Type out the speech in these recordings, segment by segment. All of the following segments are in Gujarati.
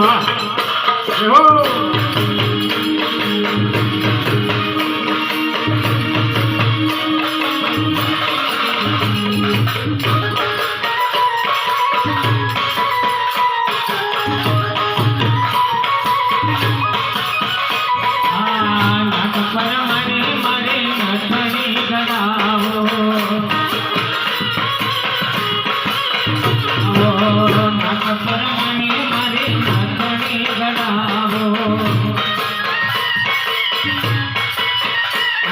বাহ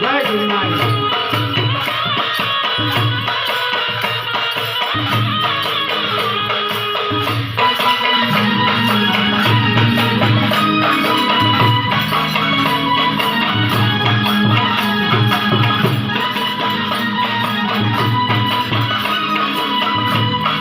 જય ગિરનારી